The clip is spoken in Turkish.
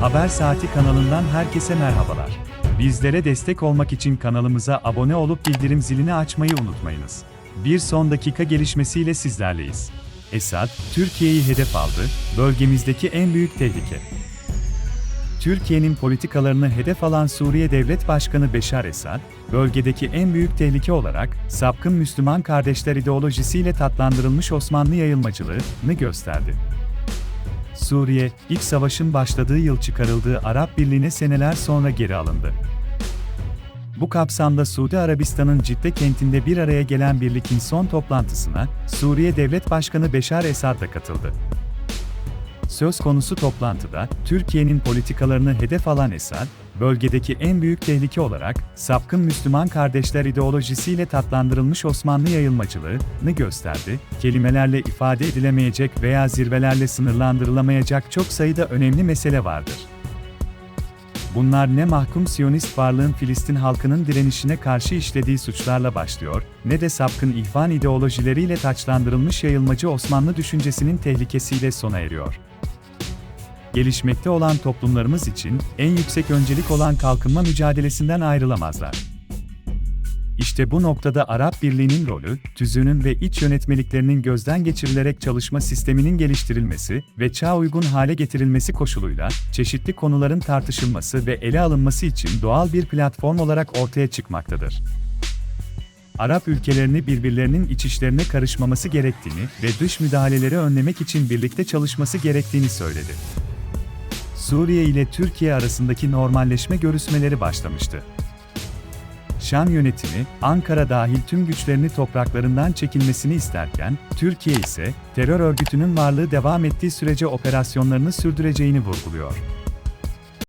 Haber Saati kanalından herkese merhabalar. Bizlere destek olmak için kanalımıza abone olup bildirim zilini açmayı unutmayınız. Bir son dakika gelişmesiyle sizlerleyiz. Esad, Türkiye'yi hedef aldı, bölgemizdeki en büyük tehlike. Türkiye'nin politikalarını hedef alan Suriye Devlet Başkanı Beşar Esad, bölgedeki en büyük tehlike olarak sapkın Müslüman kardeşler ideolojisiyle tatlandırılmış Osmanlı yayılmacılığını gösterdi. Suriye, iç savaşın başladığı yıl çıkarıldığı Arap Birliği'ne seneler sonra geri alındı. Bu kapsamda Suudi Arabistan'ın Cidde kentinde bir araya gelen birlikin son toplantısına Suriye Devlet Başkanı Beşar Esad da katıldı. Söz konusu toplantıda, Türkiye'nin politikalarını hedef alan Esad, bölgedeki en büyük tehlike olarak, sapkın Müslüman kardeşler ideolojisiyle tatlandırılmış Osmanlı yayılmacılığını gösterdi, kelimelerle ifade edilemeyecek veya zirvelerle sınırlandırılamayacak çok sayıda önemli mesele vardır. Bunlar ne mahkum Siyonist varlığın Filistin halkının direnişine karşı işlediği suçlarla başlıyor, ne de sapkın ihvan ideolojileriyle taçlandırılmış yayılmacı Osmanlı düşüncesinin tehlikesiyle sona eriyor gelişmekte olan toplumlarımız için en yüksek öncelik olan kalkınma mücadelesinden ayrılamazlar. İşte bu noktada Arap Birliği'nin rolü, tüzüğünün ve iç yönetmeliklerinin gözden geçirilerek çalışma sisteminin geliştirilmesi ve çağa uygun hale getirilmesi koşuluyla, çeşitli konuların tartışılması ve ele alınması için doğal bir platform olarak ortaya çıkmaktadır. Arap ülkelerini birbirlerinin iç işlerine karışmaması gerektiğini ve dış müdahaleleri önlemek için birlikte çalışması gerektiğini söyledi. Suriye ile Türkiye arasındaki normalleşme görüşmeleri başlamıştı. Şam yönetimi, Ankara dahil tüm güçlerini topraklarından çekilmesini isterken, Türkiye ise, terör örgütünün varlığı devam ettiği sürece operasyonlarını sürdüreceğini vurguluyor.